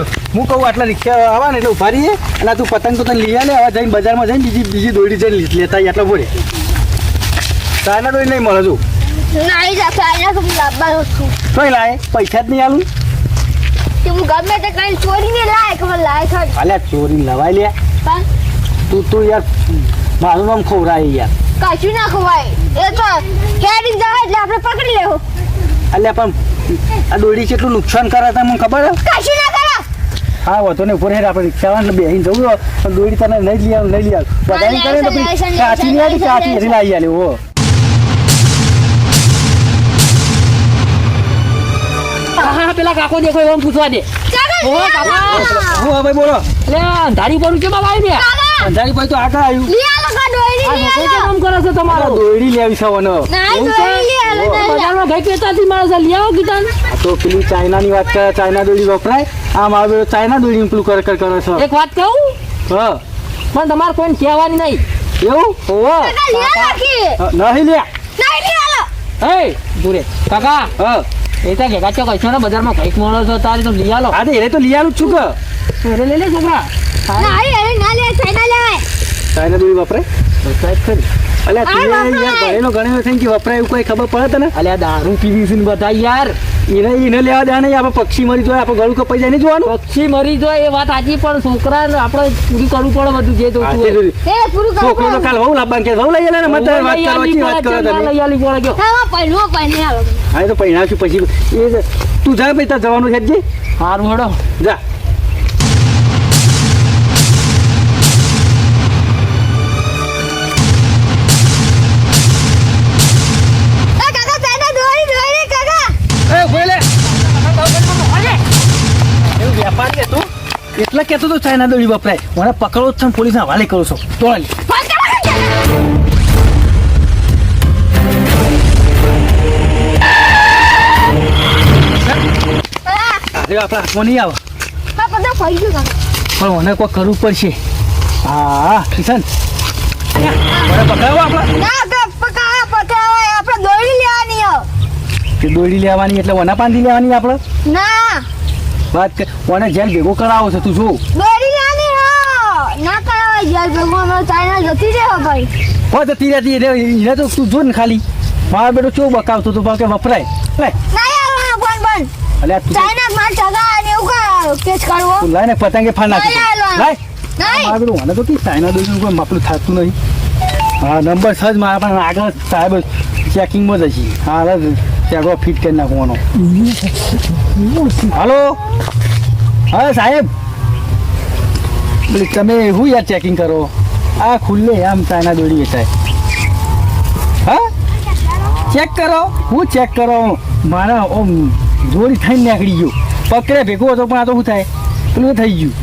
હું કહું આટલા રિક્ષા આવા ને એટલે ઊભા રહીએ અને તું પતંગ તો તને લઈ આવે હવે જઈને બજારમાં જઈને બીજી બીજી દોડી જઈને લેતા આટલા એટલે બોલે તારના દોડી નહીં મળે તું તો તોય લાય પૈસા જ નહીં આલું. હું ગમે તે કઈ ચોરીને લાય ખબર લાય થોડી અલ્યા ચોરી લવાય લે. તું તું યાર મારું નામ ખોરાય યાર. કશું ના ખોવાય. એ તો હેડિંગ જાય એટલે આપણે પકડી લેવું. અલ્યા પણ આ દોડી કેટલું નુકસાન કરે તમને ખબર? કશું ના કરો હા વાંધો નહીં ઉપર આપણે જવું પણ દોડી તને નહીં લઈ આવું નહીં લઈ આવું બધાને કરે ને કાચી નહીં આવી કાચી એથી લાવી આલે પેલા કાકો દેખો એમ પૂછવા દે ઓ કાકા ઓ ભાઈ બોલો એટલે અંધારી પર કેમ આવી ને અંધારી તો આગળ આવ્યું લી લી કેમ કરે છે તમારો દોડી લેવી છે એવું છે? ડોયરી લી. બજારમાં આવો કીધા આ તો પેલી ચાઇનાની વાત કરે ચાઇના દોડી વપરાય? આ મારો ચાઇના દોડી પેલું કર કર કરે છે. એક વાત કહું? હા. પણ તમારે કોઈને કહેવાની નહીં. એવું? હોવે. નહીં લે નહીં લી આલો હે? દૂરે કાકા. હા. એ તો ભેગા છો કશો ને બજારમાં કંઈક મળો છો તારી તો લઈ આલો. આ તો એને તો લઈ આલું છું કે. અરે લે લે છોકરા નહીં અરે ના લે ચાઇના લેવાય. ચાઇના દોડી વપરાય? વપરાય ખરી. અલ્યા તું યાર. ગળેલો ગણેલો થઈને કે વપરાય એવું કોઈ ખબર પડે તને? અલ્યા દારૂ પીવી છે ને બધા યાર. એને એને લેવા દે નહીં આપણે પક્ષી મરી જોઈએ આપણે ગળું કપાઈ જાય નહીં જોવાનું? પક્ષી મરી જાય એ વાત સાચી પણ છોકરા આપણે પૂરી કરવું પડે બધું જે જોતું છોકરો તો કાલ વહુ લાવવાનું કે વહુ લઈ લે ને મત વાત લઈ કરો વાત કરો તમે. લઈ આલી પડે કયો. હા પહેલો પહેલે આલો હા એ તો પહેણાવશું પછી. એ તું જા ભાઈ ત્યાં જવાનું છે જ હારું મોડો જા. કહેતો તો ચાઇના દોડી વપરાય. મને પકડો જ પોલીસના હવાલે કરો છો. તો આપણા હાથમાં નહીં આવે. પણ મને કોઈ કરવું પડશે. હા કિશન. દોડી લેવાની હો. દોડી લેવાની એટલે વના પાંધી લેવાની આપણે? ના. વાત કે વને જેલ ભેગો કરાવો છે તું શું દોડી લેવાની હો. ના કરાવાય જેલ ભેગો અમે ચાઇના જતી રહે ભાઈ. હો જતી તીરે તીરે એને તો તું જો ને ખાલી. મારા બેટો ચો બકાવતો તો કે વપરાય. લે. ના યાર ફોન બંધ. અલે તું ચાઇના માં ટગા અને એવું કા કેસ કરવો તું લઈને ને પતંગે ફાડ નાખી. લાય. મારું બેટું મને તો કે ચાઇના દોરીનું કોઈ માપલું થાતું નહીં. હા નંબર સજ મારા પણ આગળ સાહેબ ચેકિંગમાં જ હશે. હા ચેકો ફિટ કરી નાખવાનો. હાલો? હા, સાહેબ. તમે શું યાર ચેકિંગ કરો? આ ખુલ્લે, આમ ચાઇના દોડી વેચાય હા? ચેક કરો? હું ચેક કરો? મારા ઓમ જોડી થઈને નીકળી ગયો. પકડે, ભેગો હતો, પણ આ તો શું થાય? પેલું થઈ ગયું.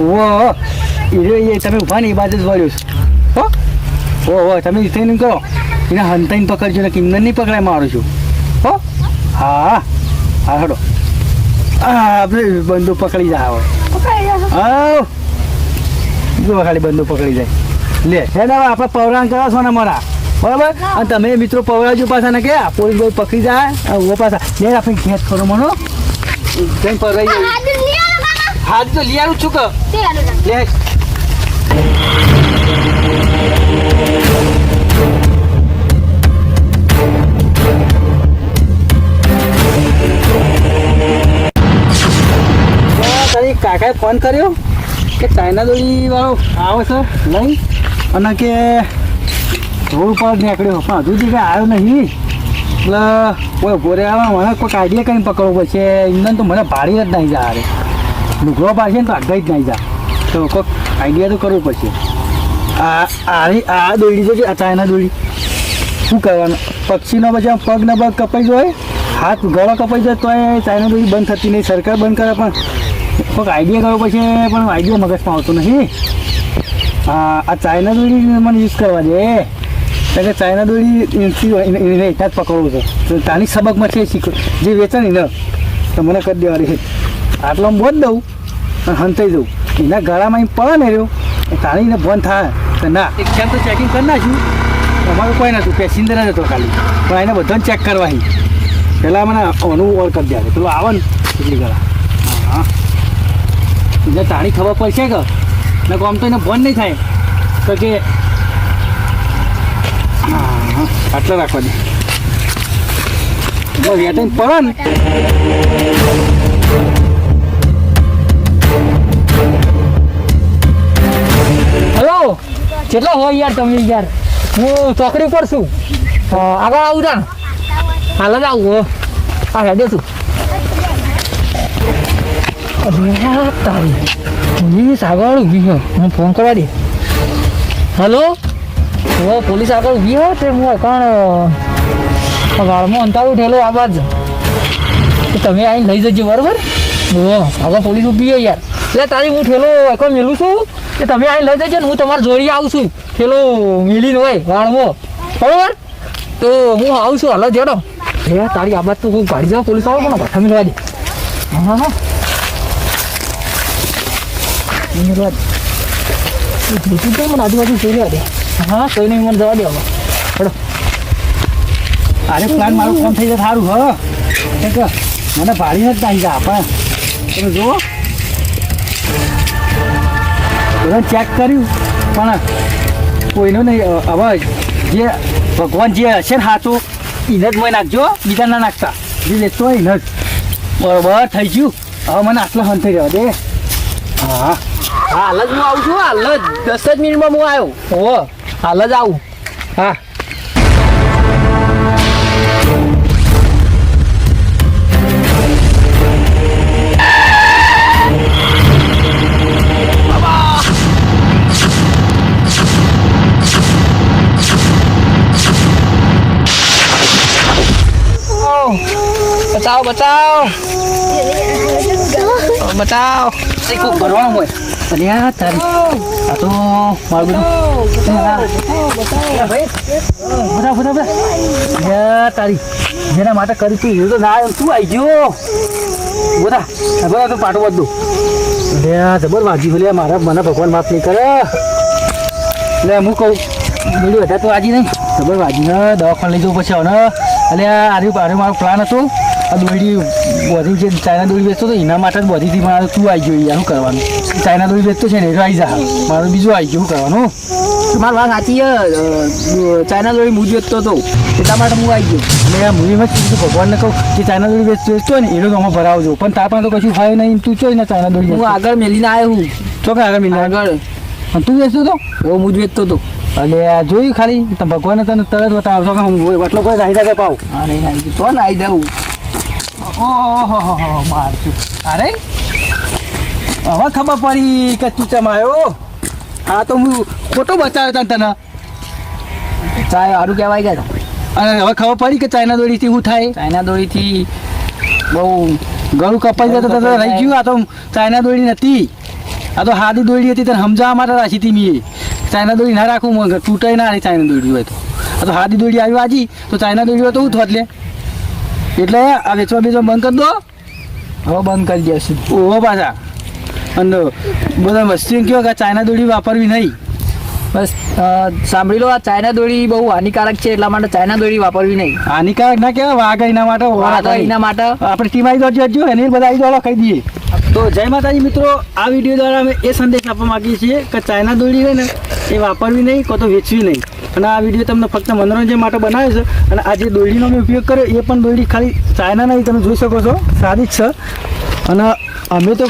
ઓ એ તમે ઊભા ને એ બાજુ જ વળ્યો હો? ઓ હો તમે થઈને કરો. એને હંતાઈને પકડજો ને કિંમત નહીં પકડાય મારું છું. હો? હા. હા હડો. આપણે બંદૂક પકડી જાય હવે જો. ખાલી બંદૂક પકડી જાય. લે હે ને આપણે પૌરાણ કરો છો ને મારા. બરાબર? અને તમે મિત્રો પવરાજો પાછા ને કે પોલીસ બોલ પકડી જાય ઊભો પાછા. લે આપણે ખેંચ કરો મનો. કેમ પવરાઈ જાય હાથ તો લઈ આવું છું કે. લે. કાકાએ ફોન કર્યો કે ચાઇના દોરીવાળો આવે છે? લઈ અને કે રોડ પર નીકળ્યો. પણ હજુ સુધી આવ્યો નહીં. એટલે કોઈ ભોરે આવે, મને કોઈક આઈડિયા કરીને પકડવું પડશે. ઇંધન તો મને ભાડી જ નહીં જા રે. લુગડો પાડશે ને તો આગળ જ નહીં જા. તો કોઈક આઈડિયા તો કરવું પડશે. આ આ આ દોડી જો છે આ ચાઇના દોડી શું કરવાનું? પક્ષીનો પછી પગ ને પગ કપાઈ જાય, હાથ ગળો કપાઈ જાય તો એ ચાઇના દોડી બંધ થતી નહીં. સરકાર બંધ કરે પણ કોઈક આઈડિયા કરવો પડશે પણ આઈડિયા મગજમાં આવતો નથી. હા આ ચાઇના દોરી મને યુઝ કરવા દે. કારણ કે ચાઇના દોડી એને એટલા જ પકડવું છે. તો તાની સબકમાં છે શીખ. જે વેચે ને તો મને કરી દેવાની છે. આટલો બોધ દઉં અને હંતાઈ દઉં. એના ગળામાં એમ પડે ને રહ્યો તાણીને બંધ થાય. તો ના. એક તો ચેકિંગ કરી નાખ્યું. અમારું કોઈ નહોતું પેસેન્જર જ હતો ખાલી. પણ એને બધાને ચેક કરવાની પહેલાં મને ઓનું ઓર કરી દે પેલું આવે ને એટલી ગળા. હા. એટલે તાણી ખબર પડશે કે ને આમ તો એને બંધ નહીં થાય. તો કે આટલા રાખવા દે. બસ પડે ને. હલો, કેટલા હોય યાર તમે યાર? હું ચોકડી પર છું. આગળ આવું તા. હાલ જ આવું. હા. હેડે છું. તારી પોલીસ આગળ ઊભી હું ફોન કરવા દે હલો ઓ પોલીસ આગળ ઊભી હો તે હું કોણ વાળમાં અંતારું ઠેલો આવાજ તમે અહીં લઈ જજો, બરોબર? હો આગળ પોલીસ ઊભી હોય યાર. એટલે તારી હું ઠેલો એકો મેલું છું. કે તમે અહીં લઈ જજો ને હું તમારે જોડી આવું છું. ઠેલો મિલીને હોય, વાળમાં. બરોબર? તો હું આવું છું, હાલો, જેડો. એ તારી આ બાદ તો હું ગાડી જાઉં, પોલીસ આવો પણ ભઠ્ઠા મિલવા દે. હા હા. મિલવા દે એ ધોતી તો મને આજુબાજુ જોઈ લેવા દે. હા કોઈ નહીં મને જવા દે હવે. હેડો અરે પ્લાન મારો ફોન થઈ જાય સારું, હ. કે, મને ભાડી જ નાખી જા, પણ. તમે જુઓ. બધા ચેક કર્યું, પણ કોઈનો નહીં. હવે જે ભગવાન જે હશે ને સાચું એને જ મને નાખજો બીજા ના નાખતા. જે લેતો એને જ. બરોબર, થઈ ગયું. હવે મને આટલો હન થઈ રહ્યો દે. હા હાલ જ હું આવું છું હાલ જ દસ જ મિનિટમાં હું આવ્યો હો હાલ જ આવું હા બચાવ બચાવ બચાવ આ આ તો મારું બધું. બધા બધા બધા. તારી. જેના માટે કરી તું તો ના તું આવી ગયો. બધા. તો પાટો બધું. લે જબર વાજી ભલે મારા મને ભગવાન માફ નહીં કરે. એટલે હું કહું બીજું બધા તો વાજી નહીં. જબર વાજી ને દવાખાને લઈ જવું પછી હવે અલ્યા આર્યું મારો પ્લાન હતો. આ દોડી બધી જે ચાઇના દોડી વેચતો હતો એના માટે જ બધીથી મારે તું આવી ગયો યાર શું કરવાનું? ચાઇના દોડી વેચતો છે ને એ આવી જા. મારું બીજું આવી ગયું શું કરવાનું? તમારી વાત સાચી ચાઇના જોડી મૂજ વેચતો હતો એટલા માટે હું આવી ગયો. અને આ મૂવીમાં જ કીધું ભગવાનને કહું કે ચાઇના દોડી વેચતો વેચતો હોય ને એનો તો અમે ભરાવજો પણ તાર પાસે તો કશું હોય નહીં તું ચોઈ ને ચાઇના દોડી હું આગળ મેલીને આવ્યો હું. તો કે આગળ મેલીને આગળ. તું વેચતો તો? હું મૂજ વેચતો હતો. અને આ જોયું ખાલી તો ભગવાને તને તરત બતાવશો કે હું એટલો કોઈ રાહી દે પાવ અરે આવી તો ને આવી દઉં ઓહો માર અરે હવે ખબર પડી કે તું ચમ આવ્યો? હા તો હું ખોટો બતાવ્યો તને તને. ચાય સારું કહેવાય ગયા અને હવે ખબર પડી કે ચાઇના દોડીથી શું થાય? ચાઇના દોડીથી બહુ ગળું કપાઈ જતો તો રહી ગયું. આ તો ચાઇના દોડી નથી. આ તો હાદી દોડી હતી તને સમજાવવા માટે રાખી હતી મેં. ચાઇના દોડી ના રાખું તૂટે ના રહી ચાઇના દોડી હોય તો. આ તો હાદી દોડી આવી આજી તો ચાઇના દોડી હોય તો હું થોત લે. એટલે આ વેચવા બેચવા બંધ કરી દો. હવે બંધ કરી દેશું. ઓહો પાછા. અને બધા વસ્તી કહો કે ચાઇના દોડી વાપરવી નહીં. બસ સાંભળી લો આ ચાઇના દોરી બહુ હાનિકારક છે એટલા માટે ચાઇના દોરી વાપરવી નહીં. હાનિકારક ના કહેવાય વાઘ એના માટે આ એના માટે. આપણે ટીમ આવી દોડજો જો એને બધા આવી દોડો કહી દઈએ. તો જય માતાજી મિત્રો આ વીડિયો દ્વારા અમે એ સંદેશ આપવા માગીએ છીએ કે ચાઇના દોરી હોય ને એ વાપરવી નહીં કો તો વેચવી નહીં. અને આ વીડિયો તમને ફક્ત મનોરંજન માટે બનાવ્યો છે. અને આ જે દોરડીનો મેં ઉપયોગ કર્યો, એ પણ દોરડી ખાલી ચાઇના નહીં તમે જોઈ શકો છો. સારી જ છે. અને અમે તો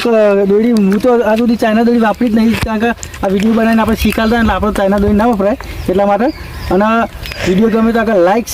દોરડી હું તો આ સુધી ચાઇના દોરડી વાપરી જ નહીં, કારણ કે આ વીડિયો બનાવીને આપણે શીખાતા એટલે આપણે ચાઇના દોરડી ના વપરાય એટલા માટે. અને વીડિયો ગમે તો આગળ લાઈક